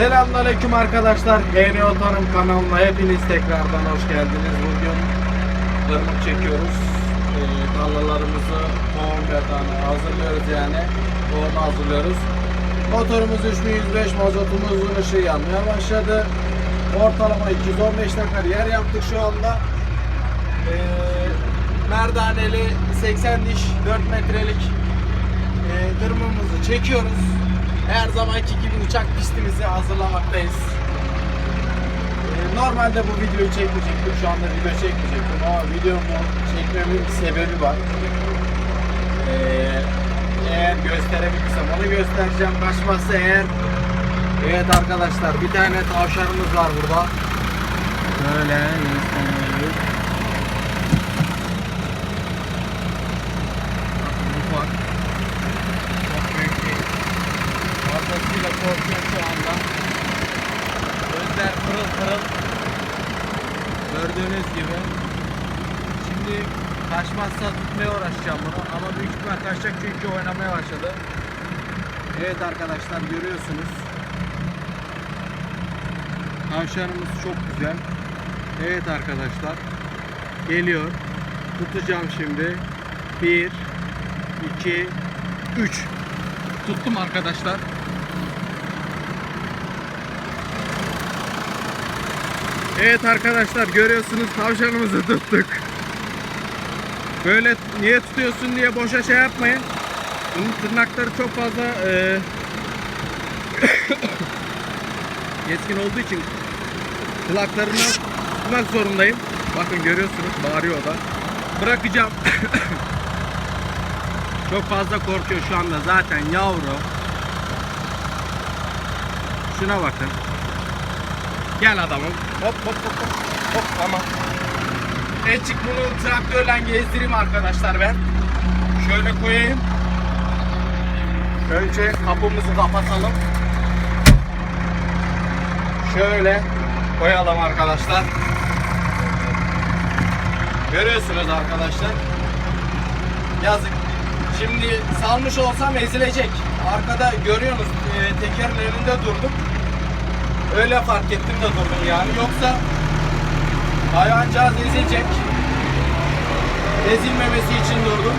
Selamünaleyküm arkadaşlar. HNO Tarım kanalına hepiniz tekrardan hoş geldiniz. Bugün tırmık çekiyoruz. Ee, tarlalarımızı tohum yatağını hazırlıyoruz yani. Tohum hazırlıyoruz. Motorumuz 3105 mazotumuzun ışığı yanmaya başladı. Ortalama 215 dakika yer yaptık şu anda. Ee, merdaneli 80 diş 4 metrelik e, dırmımızı çekiyoruz. Her zamanki gibi uçak pistimizi hazırlamaktayız. E, normalde bu videoyu çekmeyecektim. Şu anda video çekmeyecektim ama videomu çekmemin bir sebebi var. E, eğer gösterebilirsem onu göstereceğim. Kaçmazsa eğer Evet arkadaşlar bir tane tavşanımız var burada. Böyle göstereyim. Bakın ufak. Çok büyük değil. Fazlasıyla korkuyor şu anda. Pırıl. Gördüğünüz gibi. Şimdi kaçmazsa tutmaya uğraşacağım bunu. Ama büyük ihtimal kaçacak çünkü oynamaya başladı. Evet arkadaşlar görüyorsunuz. Tavşanımız çok güzel. Evet arkadaşlar. Geliyor. Tutacağım şimdi. 1 2 3 Tuttum arkadaşlar. Evet arkadaşlar görüyorsunuz tavşanımızı tuttuk. Böyle niye tutuyorsun diye boşa şey yapmayın. Bunun tırnakları çok fazla e, keskin olduğu için kulaklarından tutmak zorundayım. Bakın görüyorsunuz bağırıyor da. Bırakacağım. Çok fazla korkuyor şu anda zaten yavru. Şuna bakın. Gel adamım. Hop hop hop hop. Hop tamam. Etçik bunu traktörle gezdireyim arkadaşlar ben. Şöyle koyayım. Önce kapımızı kapatalım. Şöyle koyalım arkadaşlar. Görüyorsunuz arkadaşlar. Yazık. Şimdi salmış olsam ezilecek. Arkada görüyorsunuz e, tekerin önünde durdum. Öyle fark ettim de durdum yani. Yoksa hayvancağız ezecek. Ezilmemesi için durdum.